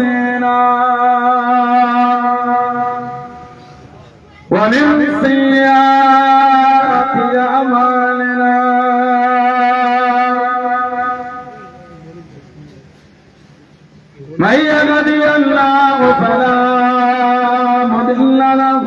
أنفسنا ومن سيئات أعمالنا من يهدي الله فلا مضل له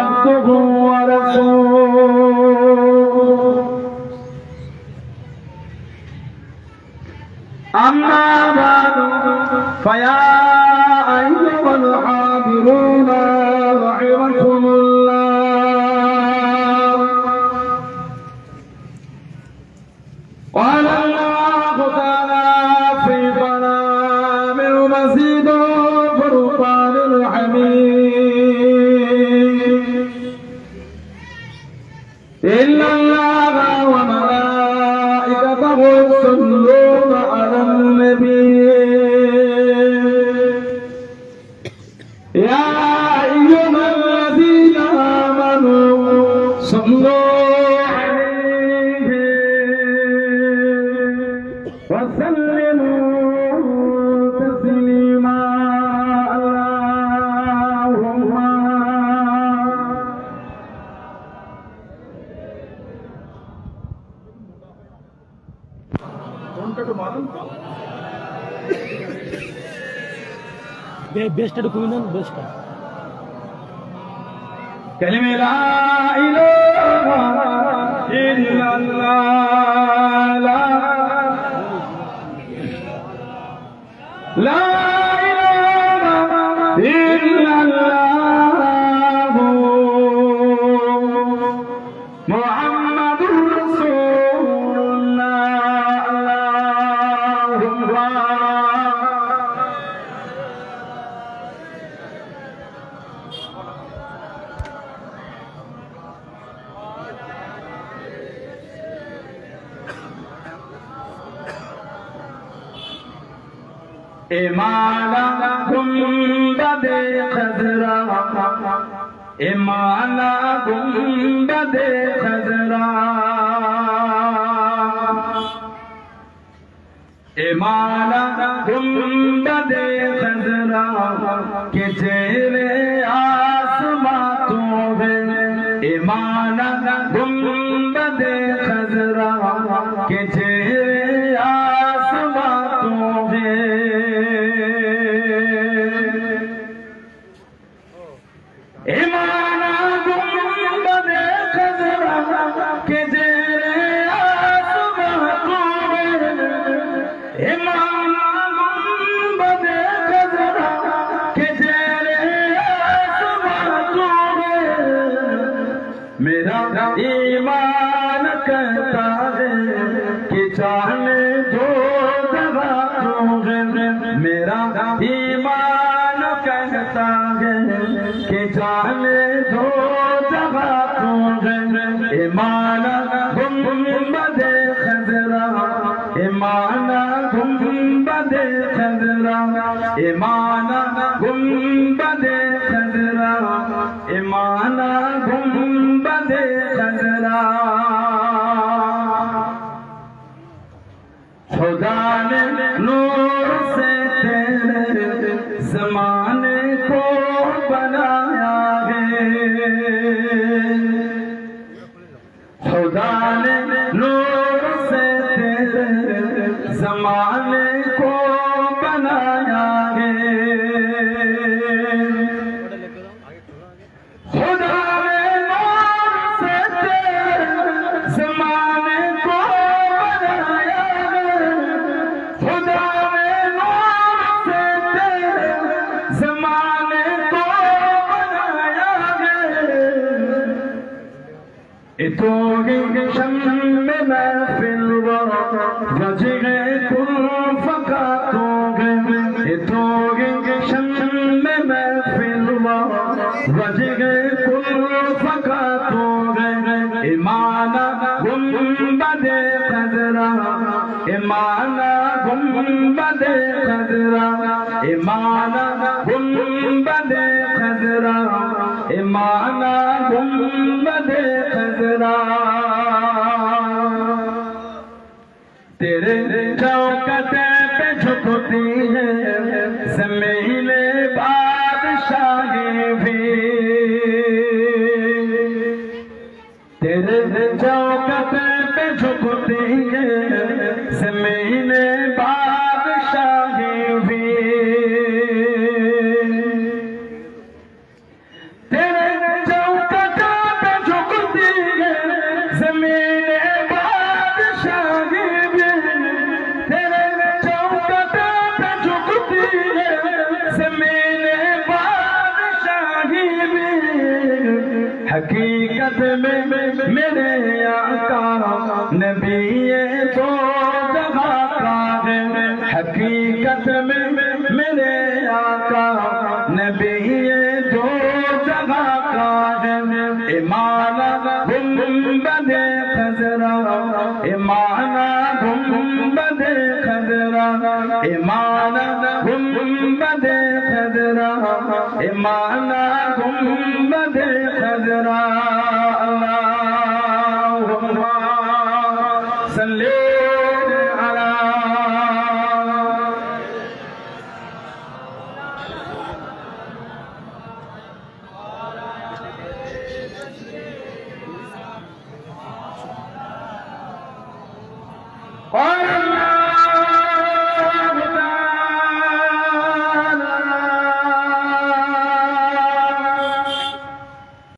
فيا أيها الحاضرون رحمكم الله. قال الله تعالى في كلام المزيد وسلموا تسليما اللهم বেস্ট একটু কমে নেন বেস্টটা كلمة لا إله إلا الله محمد رسول الله اللهم إمالا گنبد خضرا گنبد خضرا إمالا گنبد خضرا کہ چہرے آسماں تو ہے मेरा ईमान कहता है कि चाहने दो जगह तू है ईमान गुम्बद खजरा। ईमान गुम्बद खजरा। ईमान गुम्बद खजरा। ईमान गुम्बद खजरा জানে بطوعك شم محفل وجه كل فقاتوك بطوعك شم محفل وجه كل فقاتوك إمانا گنبد خضرا إمانا گنبد خضرا إمانا گنبد خضرا إمانا گنبد बादशाही भी मेरे आका नबी ये दो जगह का है। इमाना गुम्बद खजरा इमाना गुम्बद खजरा। अल्लाहुम्मा सल्ली